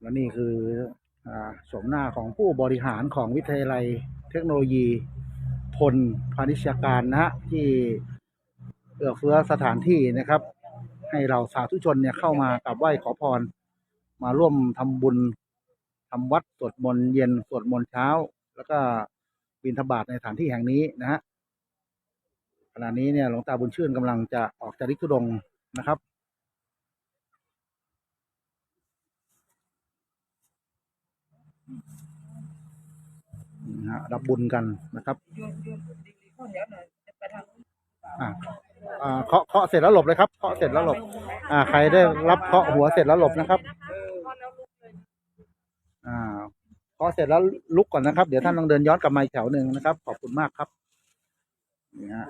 และนี่คืออาโฉมหน้าของผู้บริหารของวิทยาลัยเทคโนโลยีพลพาณิชยการนะฮะที่เอื้อเฟื้อสถานที่นะครับ ให้เราสาธุชนเนี่ยเข้ามากราบไหว้ขอพร มาร่วมทำบุญทำวัดสวดมนต์เย็นสวดมนต์เช้า แล้วก็บิณฑบาตในสถานที่แห่งนี้นะฮะขณะนี้เนี่ยหลวงตาบุญชื่นกำลังจะออกจากริกธุดงนะครับ นะฮะรับบุญกันนะครับโยนโยนดีๆข้าวเหนียวหน่อยจะไปทางนู้นอ่าอ่าเคาะเคาะเสร็จแล้วหลบเลยครับเคาะเสร็จแล้วหลบ อ่า ใครได้รับเคาะหัวเสร็จแล้วหลบนะครับ อ่าเคาะเสร็จแล้วลุกก่อนนะครับ เดี๋ยวท่านต้องเดินย้อนกลับมาอีกแถวหนึ่งนะครับ ขอบคุณมากครับนี่ฮะ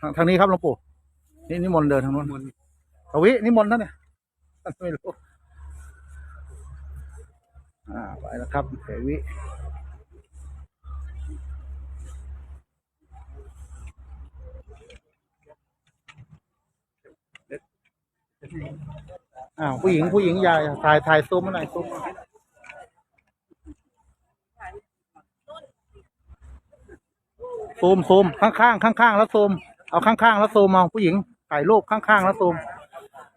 ทางทางนี้ครับหลวงปู่นี่นิมนต์เดินทางนู้น ทวินิมนต์ท่านเนี่ยไม่รู้ อ่า ไปแล้วครับเสวิอ้าวผู้หญิงผู้หญิงยายถ่ายถ่ายซูมมาหน่อยซูมมซูมซูมข้างข้างข้างข้างๆแล้วซูมเอาข้างข้างๆแล้วซูมเอาผู้หญิงถ่ายรูปข้างข้างๆแล้วซูม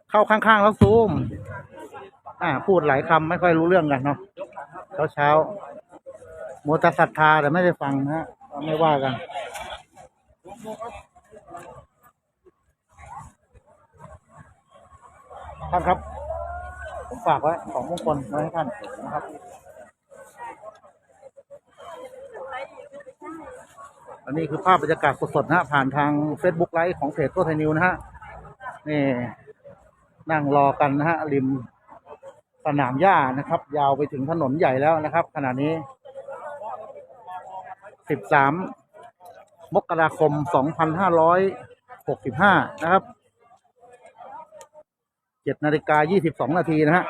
เข้าข้างๆแล้วซูม อ่า พูดหลายคำไม่ค่อยรู้เรื่องกันเนาะเช้าเช้าๆมัวแต่ศรัทธาแต่ไม่ได้ฟังนะฮะไม่ว่ากันท่านครับ ผมฝากไว้ของมงคลไว้ให้ท่านนะครับอันนี้คือภาพบรรยากาศสดๆนะฮะผ่านทาง Facebook ไลฟ์ของเพจตัวไทยนิวนะฮะนี่ นั่งรอกันนะฮะริมสนามหญ้านะครับ ยาวไปถึงถนนใหญ่แล้วนะครับ ขณะนี้ 13 มกราคม 2565 นะครับเจ็ดนาฬิกายี่สิบสองนาทีนะฮะ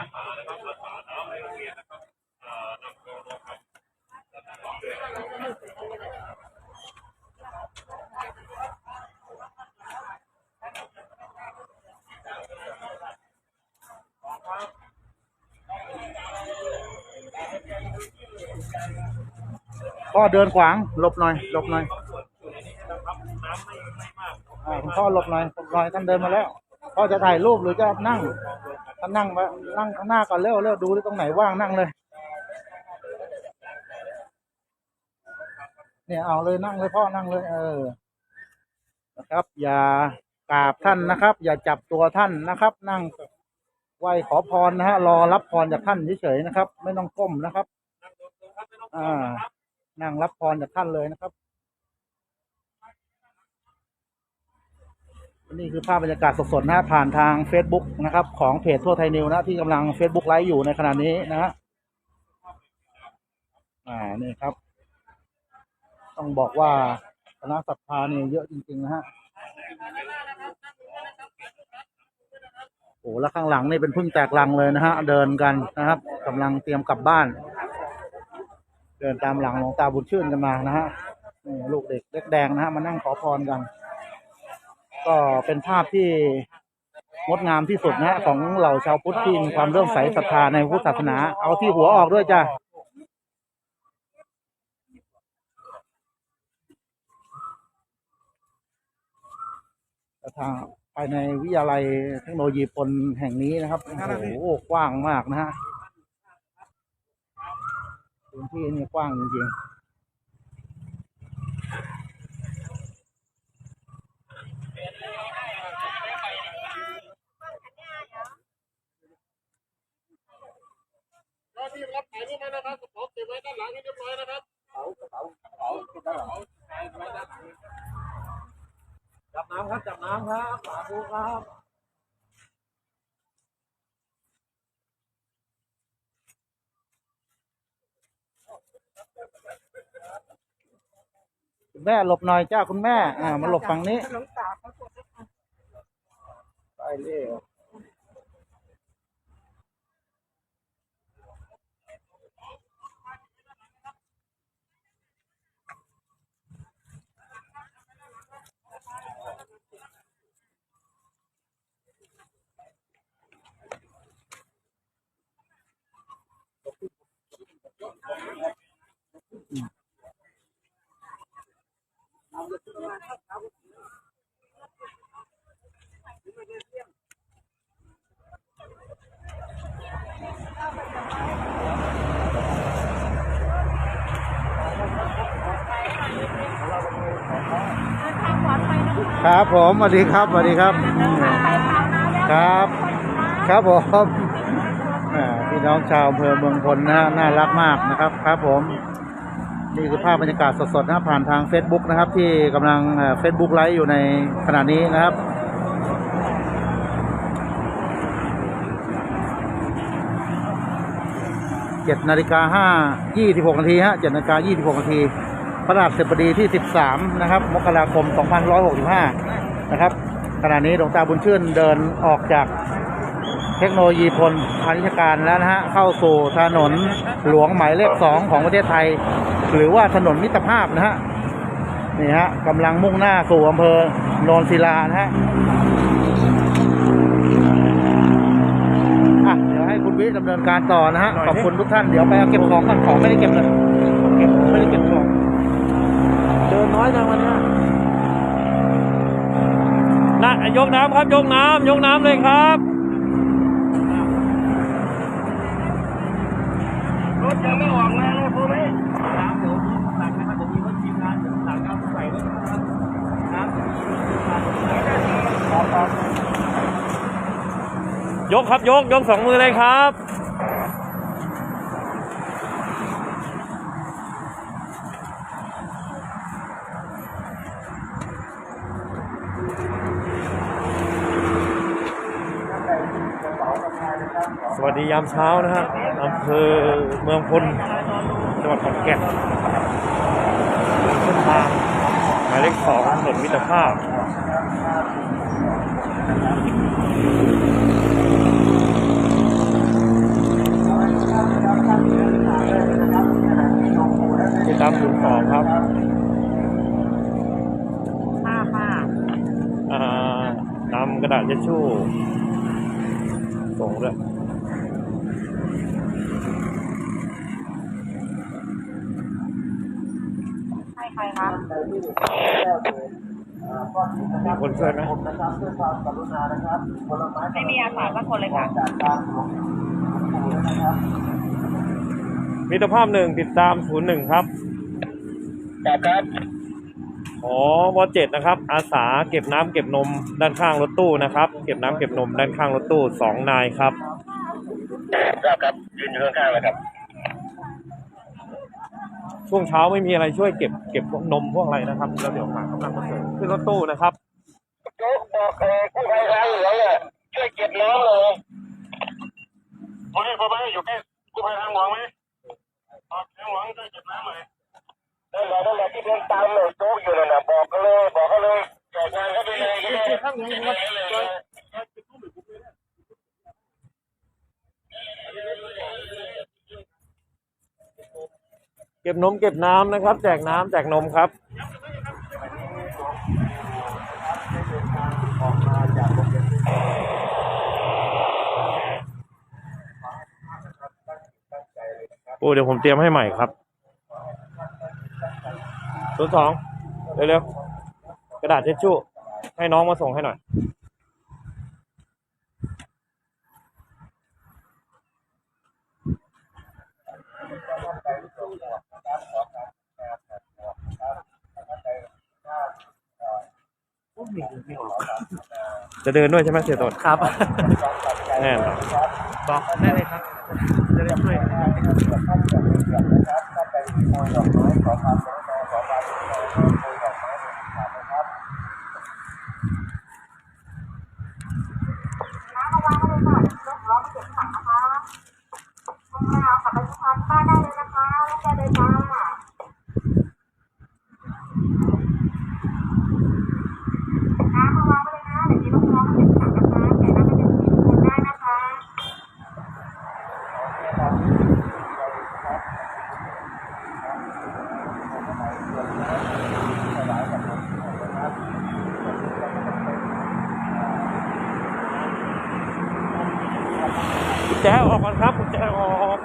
พ่อเดินขวางหลบหน่อยหลบหน่อยอ่าคุณพ่อหลบหน่อยหลบหน่อยท่านเดินมาแล้วพ่อจะถ่ายรูปหรือจะนั่งท่านนั่งมานั่งข้างหน้าก่อนเร็วเร็วดูที่ตรงไหนว่างนั่งเลย เนี่ยเอาเลยนั่งเลยพ่อนั่งเลย เออนะครับ อย่ากราบท่านนะครับ อย่าจับตัวท่านนะครับ นั่งไหวขอพรนะฮะรอรับพรจากท่านเฉยๆนะครับ ไม่ต้องก้มนะครับ อ่า นั่งรับพรจากท่านเลยนะครับ นี่คือภาพบรรยากาศสดๆนะฮะผ่านทาง Facebook นะครับ ของเพจทั่วไทยนิวนะที่กำลัง Facebook ไลฟ์อยู่ในขณะนี้นะฮะอ่านี่ครับ ต้องบอกว่าคณะศรัทธาเนี่ยเยอะจริง ๆ นะฮะโอ้แล้วข้างหลังนี่เป็นพึ่งแตกลังเลยนะฮะ เดินกันนะครับกำลังเตรียมกลับบ้าน เดินตามหลังหลวงตาบุญชื่นกันมานะฮะนี่ลูกเด็กเล็กแดงนะฮะมานั่งขอพรกัน ก็เป็นภาพที่งดงามที่สุดนะฮะของเหล่าชาวพุทธที่มีความเริ่อมใสศรัทธาในพุทธศาสนา เอาที่หัวออกด้วยจ้ะทางภายในวิทยาลัยเทคโนโลยีปนแห่งนี้นะครับ โอ้โหกว้างมากนะฮะ พื้นที่นี่กว้างจริงๆก็ที่รับถ่ายรูปมานะครับกระเป๋าเก็บไว้ด้านหลังให้เรียบร้อยนะครับกระเป๋ากระเป๋ากระเป๋าเก็บด้านหลังไว้ด้านหลังจับน้ำครับจับน้ำครับสาธุครับ ม่หลบหน่อยจ้าคุณแม่ อ่ามาหลบฝั่งนี้หลวงตาเขาตรวจให้ค่ะไปเร็ว ค ครับผมสวัสดีครับสวัสดีครับ ครับ ครับผมพี่น้องชาวอำเภอเมืองพลนะฮะน่ารักมากนะครับครับผมนี่คือภาพบรรยากาศสดๆนะผ่านทาง Facebook นะครับ ที่กำลังเฟซบุ๊กไลฟ์อยู่ในขณะนี้นะครับเจ็ดนาฬิกาห้ายี่สิบหกนาทีฮะเจ็ดนาฬิกายี่สิบหกนาที พระราชบดีที่สิบสามนะครับ มกราคมสองพันะครับ ขณะนี้หลวงตาบุญชื่นเดินออกจากเทคโนโลยีพลพาณิชยการแล้วนะฮะ เข้าสู่ถนนหลวงหมายเลขสองของประเทศไทย หรือว่าถนนมิตรภาพนะฮะ นี่ฮะกำลังมุ่งหน้าสู่อำเภอโนนศิลานะฮะอะเดี๋ยวให้คุณวิทย์ดำเนินการต่อนะฮะ ขอบคุณทุกท่าน เดี๋ยวไปเอาเก็บของก่อนของไม่ได้เก็บเลยเก็บไม่ได้เก็บ นน้อยจังวันเนี้ยนะยกน้ำครับ ยกน้ำยกน้ำเลยครับรถยังไม่ออกแรงเลยพูดไหมน้ำเดี๋ยวมีสั่งนะครับเดี๋ยวมีรถทีมงานสั่งน้ำใส่รถนะครับน้ำยกครับยกยกสองมือเลยครับ ดียามเช้านะฮะอำเภอเมืองพลจังหวัดขอนแก่นเส้นทางหมายเลขสองถนนมิตรภาพติดตามศูนย์สองครับห้าห้าอ่านำกระดาษเช็ดชู่ส่งด้วย ให้ใครครับมีคนช่วยไหมไม่มีอาสาสักคนเลยค่ะ มิตรภาพหนึ่งติดตามศูนย์หนึ่งครับ ครับอ๋อวเจ็ดนะครับ อาสาเก็บน้ำเก็บนมด้านข้างรถตู้นะครับ เก็บน้ำเก็บนมด้านข้างรถตู้สองนายครับ ครับครับยืนอยู่ข้างๆเลยครับ ช่วงเช้าไม่มีอะไรช่วยเก็บเก็บพวกนมพวกอะไรนะครับแล้วเดี๋ยวหากำลังมาเสริมขึ้นรถตู้นะครับโจ๊กบอกเออกู้ภัยทางเหลืองเนี่ยช่วยเก็บน้ำเลยพอให้พอไปอยู่ใกล้กู้ภัยทางหลวงไหมทางหลวงช่วยเก็บน้ำหน่อยนั่นแหละนั่นแหละที่เดินตามเลยโจ๊กอยู่นั่นน่ะบอกกันเลยบอกกันเลยแจกงานเขาไปเลยก็ได้ข้างหลวงเลย เก็บนมเก็บน้ำนะครับ แจกน้ำแจกนมครับโอ้เดี๋ยวผมเตรียมให้ใหม่ครับศูนย์สองเร็วๆกระดาษเช็ดชู่ให้น้องมาส่งให้หน่อย จะเดินด้วยใช่ไหมเสียตนครับแน่นอนบอกได้เลยครับ จะได้ช่วยน้ำมาวางไว้เลยค่ะยกล้อมาเก็บถังนะคะไม่เอากลับไปที่พักบ้านได้เลยนะคะแล้วได้เลยจ้าน้ำมาวางไว้เลยนะ เดี๋ยวนี้ลูกน้องมาเก็บถังนะคะแต่น้ำไม่เป็นสีคนได้นะคะ กุญแจออกก่อนครับกุญแจออก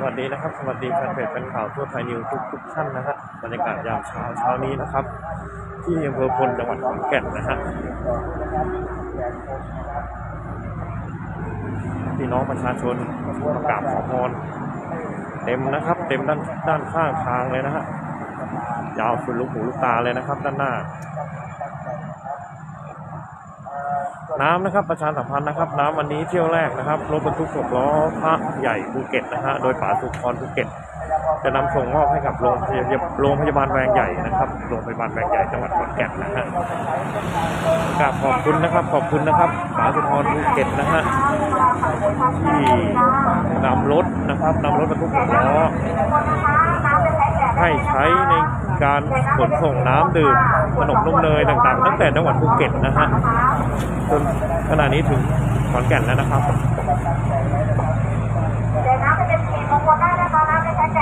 สวัสดีนะครับ สวัสดีแฟนเพจเป็นข่าวทั่วไทยนิวทุกทุกท่านนะฮะบรรยากาศยามเช้าเช้านี้นะครับ ที่อำเภอพลจังหวัดขอนแก่นนะฮะพี่น้องประชาชนมากราบขอพรเต็มนะครับ เต็มด้านด้านข้างทางเลยนะฮะยาวสุดลูกหูลูกตาเลยนะครับ ด้านหน้า น้ำนะครับประชาสัมพันธ์นะครับ น้ำวันนี้เที่ยวแรกนะครับรถบรรทุกหกล้อพระใหญ่ภูเก็ตนะฮะโดยป๋าสุพรภูเก็ต จะนำส่งมอบให้กับโรงพยาบาลโรงพยาบาลแวงใหญ่นะครับโรงพยาบาลแวงใหญ่จังหวัดขอนแก่นนะฮะกราบขอบคุณนะครับขอบคุณนะครับป๋าสุพรภูเก็ตนะฮะที่นำรถนะครับนำรถบรรทุกหกล้อให้ใช้ในการขนส่งน้ำดื่มขนมนมเนยต่างๆ ตั้งแต่จังหวัดภูเก็ตนะฮะจนขณะนี้ถึงขอนแก่นแล้วนะครับ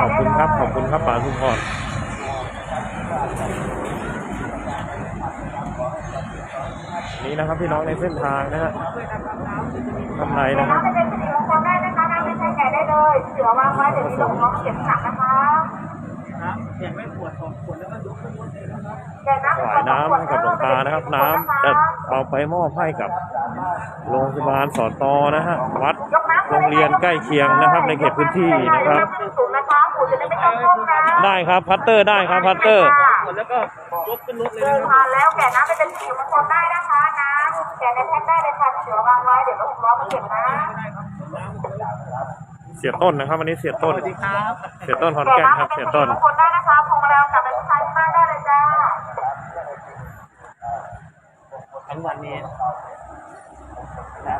ขอบคุณครับ ขอบคุณครับป๋าสุพรนี่นะครับพี่น้องในเส้นทางนะฮะทำไรนะครับน้ำไปเป็นสีมงคลได้นะคะน้ำไปใช้แจกได้เลยเสือวางไว้เดี๋ยวมีลงน้องเก็บหนักนะคะเดี๋ยวน้ำถวายน้ำให้กับหลวงตานะครับ น้ำจะเอาไปมอบให้กับโรงพยาบาลสอนตอนะฮะวัดโรงเรียนใกล้เคียงนะครับ ในเขตพื้นที่นะครับ จะได้ไม่ต้องก้มนะได้ครับพัตเตอร์ได้ครับพัตเตอร์แล้วก็ยกขึ้นรถเลยเดินมาแล้วแกะน้ำไปเป็นสีมงคลได้นะคะน้ำแกะในแพ็คได้เลยค่ะเสือวางไว้เดี๋ยวรถหกล้อมาเก็บนะเสียต้นนะครับวันนี้เสียต้นสวัสดีครับเสียต้นขอนแก่นครับ เสียต้นมงคลได้นะคะพวงมาลัยกลับไปที่ท้ายที่บ้านได้เลยจ้า ทั้งวันนี้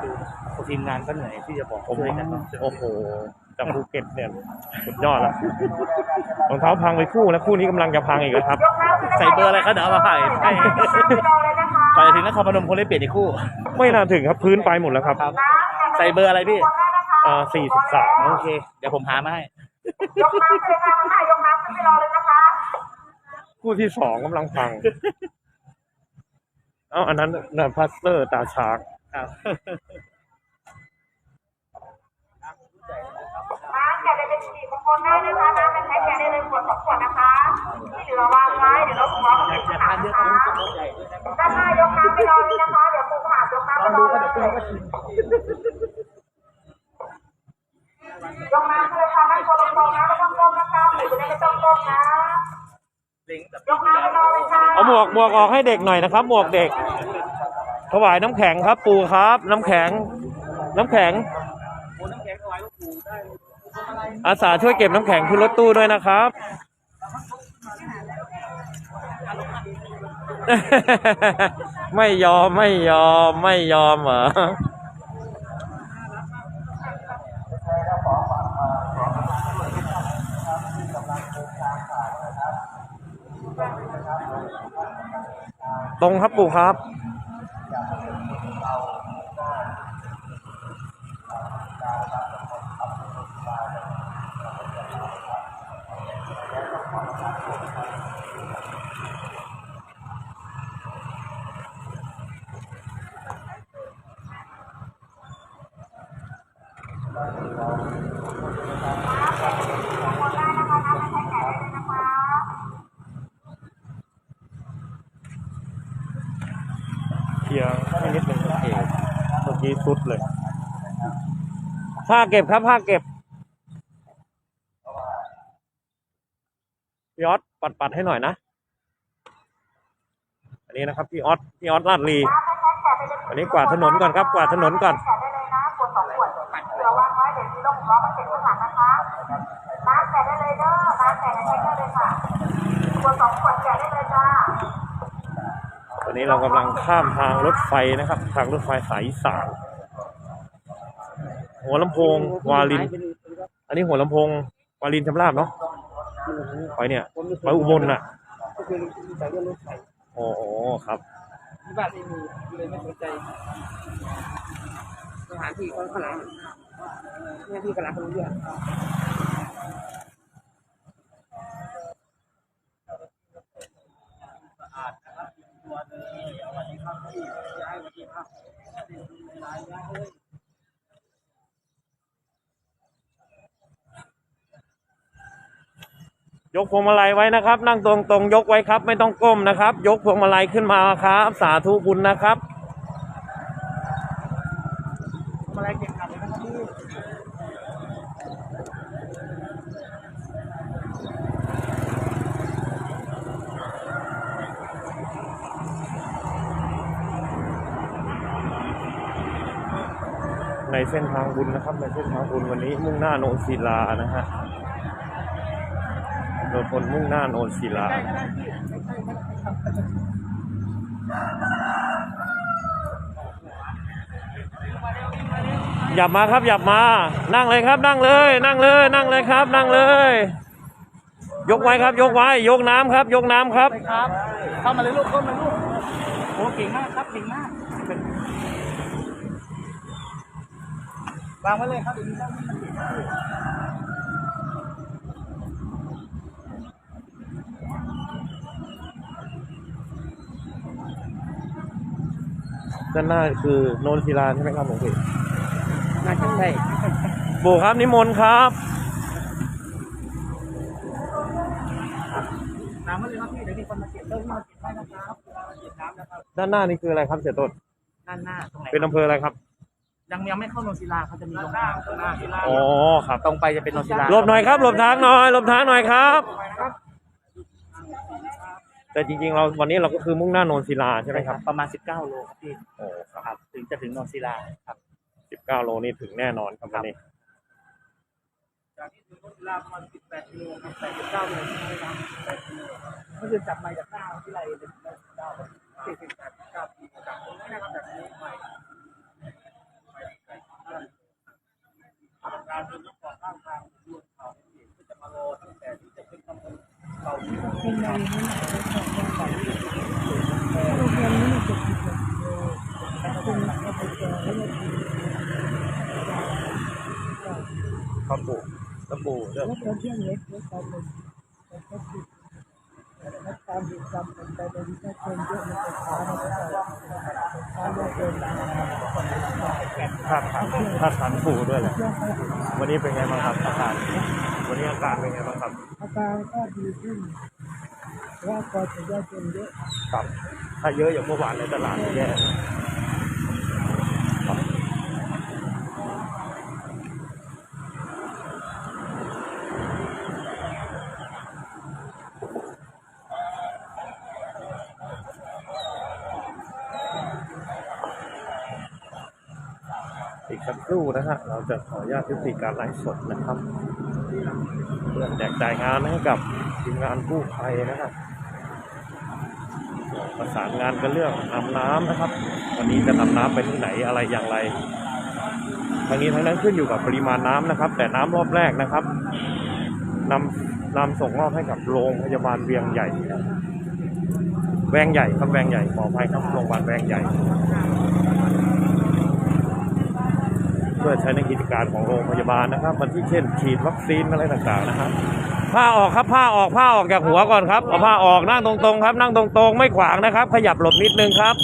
ดูทีมงานก็เหนื่อยที่จะบอกผมช่วยกันโอ้โห จากภูเก็ตเนี่ยสุดยอดแล้วรองเท้าพังไปคู่แล้วคู่นี้กำลังจะพังอีกแล้วครับยกน้ำขึ้นนะคะใส่เบอร์อะไรครับเดี๋ยวเอามาใส่ให้ยกน้ำไปรอเลยนะคะไปถึงนครพนมคนได้เปลี่ยนอีกคู่ ไม่น่าถึงครับพื้นไปหมดแล้วครับน้ำใส่เบอร์อะไรพี่เอ่อสี่สิบสามโอเค เดี๋ยวผมหามาให้ ยกน้ำไปเลยค่ะน้ายกน้ำขึ้นไปรอเลยนะคะ คู่ที่สองกำลังพัง เอ้าอันนั้นน่ะพลาสเตอร์ตาช้างครับ น้ำแกะได้เป็นสีมงคล ได้นะคะน้ำเป็นแพ็คแกได้เลยขวดสองขวดนะคะ ที่เหลือวางไว้เดี๋ยวรถหกล้อมาเก็บข้างหลังนะคะด้านหน้ายกน้ำไปรอเลยนะคะ เดี๋ยวปูหาดยกน้ำไปรอเลยยกน้ำเลยค่ะนั่งตัวตรงๆนะไม่ต้องก้มนะคะหรือจะได้ไม่ต้องก้มนะยกน้ำไปรอเลยค่ะเอาหมวกหมวกออกให้เด็กหน่อยนะครับ หมวกเด็ก ถวายน้ำแข็งครับ ปูครับ น้ำแข็ง น้ำแข็ง อาสาช่วยเก็บน้ำแข็งขึ้นรถตู้ด้วยนะครับ ไม่ยอมไม่ยอมไม่ยอมเหรอตรงครับปู่ครับียร์ไม่นิดนึงโอเคเมื่อกี้สุดเลยผ้าเก็บครับผ้าเก็บพี่ออสปัดปัดให้หน่อยนะ อันนี้นะครับพี่ออสพี่ออสลาดลีอันนี้กวาดถนนก่อนครับ กวาดถนนก่อน นี้เรากำลังข้ามทางรถไฟนะครับ ทางรถไฟสายอีสานหัวลำโพงวาลิน อันนี้หัวลำโพงวาลินชำราบเนาะไปเนี่ยไปอุบลน่ะโอ้โหครับบ้านไม่มีเลยไม่สนใจสถานที่เขาข้างหลังหน้าที่กำลังคนเยอะ ยกพวงมาลัยไว้นะครับ นั่งตรงตรงๆยกไว้ครับ ไม่ต้องก้มนะครับ ยกพวงมาลัยขึ้นมาครับ สาธุบุญนะครับ อะไรเก่งขัดเลยนะครับพี่ ใน เส้นทางบุญนะครับ ในเส้นทางบุญวันนี้มุ่งหน้าโนนศิลานะฮะโดยคนมุ่งหน้าโนนศิลาหยับมาครับหยับมา นั่งเลยครับ นั่งเลย นั่งเลย นั่งเลยครับ นั่งเลย ยกไว้ครับ ยกไว้ ยกน้ำครับ ยกน้ำครับครับ เข้ามาเลยลูกเข้ามาลูกโอ้เก่งมากครับเก่งมาก วางไว้เลยครับเดี๋ยวนี้ต้องให้มันเก่งมากด้านหน้าคือโนนศิลาใช่ไหมครับหลวงพี่น่าจะใช่ปู่ครับนิมนต์ครับน้ำมาเลยครับพี่เดี๋ยวมีคนมาเก็บเจ้าที่มาเก็บให้นะครับมาเก็บน้ำนะครับด้านหน้านี่คืออะไรครับเสียต้นด้านหน้าตรงไหนเป็นอำเภออะไรครับ ยังยังไม่เข้าโนนศิลาเขาจะมีโรงงานข้างหน้าศิลาอ๋อครับตรงไปจะเป็นโนนศิลาหลบหน่อยครับหลบทางหน่อยหลบทางหน่อยครับ แต่จริงๆเราวันนี้เราก็คือมุ่งหน้าโนนศิลาใช่ไหมครับประมาณ 19 โลครับพี่โอ้ครับครับถึงจะถึงโนนศิลาครับสิบเก้าโลนี่ถึงแน่นอนครับวันนี้จากที่ถึงโนนศิลาประมาณ18กิโลครับ89โลใช่ไหมครับ18กิโลก็คือจับมาจากหน้าที่ไรเป็น9 48 9ปีจากตรงนี้นะครับจากนี้ไปการเดินรถก่อข้างทางรวมเขาก็จะมารอตั้งแต่ที่จะขึ้นตำบลเขา ครับปู่แล้วปูเรื่องแล้วตอนเที่ยงเล็กเล็กตอนหนึ่งแต่ก็ติดนักการบินจำเป็นไปโดยที่คนเยอะมันจะช้ามันจะช้าเรื่องเกินคาดขันคาดขันปูด้วยแหละวันนี้เป็นไงบ้างครับอาการวันนี้อาการเป็นไงบ้างครับ อาการก็ดีขึ้น ยากกว่าจะยากจนเยอะครับถ้าเยอะอย่างเมื่อวานในตลาดนี่แย่ครับอีกสักครู่นะฮะ เราจะขออนุญาตยุติการไลฟ์สดนะครับ เพื่อแจกจ่ายงานให้กับทีมงานกู้ภัยนะครับ ประสานงานกันเรื่องนำน้ำนะครับ วันนี้จะนำน้ำไปที่ไหนอะไรอย่างไรทางนี้ทั้งนั้นขึ้นอยู่กับปริมาณน้ำนะครับ แต่น้ำรอบแรกนะครับนำนำส่งมอบให้กับโรงพยาบาลเวียงใหญ่แวงใหญ่ครับแวงใหญ่ขออภัยครับโรงพยาบาลแวงใหญ่เพื่อใช้ในกิจการของโรงพยาบาลนะครับมันที่เช่นฉีดวัคซีนอะไรต่างๆนะครับ ผ้าออกครับผ้าออกผ้าออกจากหัวก่อนครับเอาผ้าออกนั่งตรงๆครับ นั่งตรงๆ ไม่ขวางนะครับ ขยับหลบนิดนึงครับ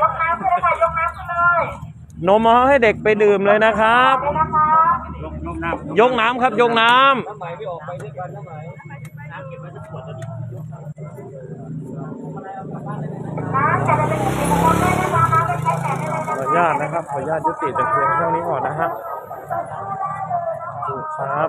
ยกน้ำ นมเอาให้เด็กไปดื่มเลยนะครับเลยนะคะยกนมน้ำยกน้ำครับยกน้ำน้ำจะได้เป็นสิริมงคลด้วยนะคะน้ำเป็นใช้แจกได้เลยขออนุญาตนะครับขออนุญาตยุติแต่เพียงเท่านี้ก่อนนะฮะถูกครับ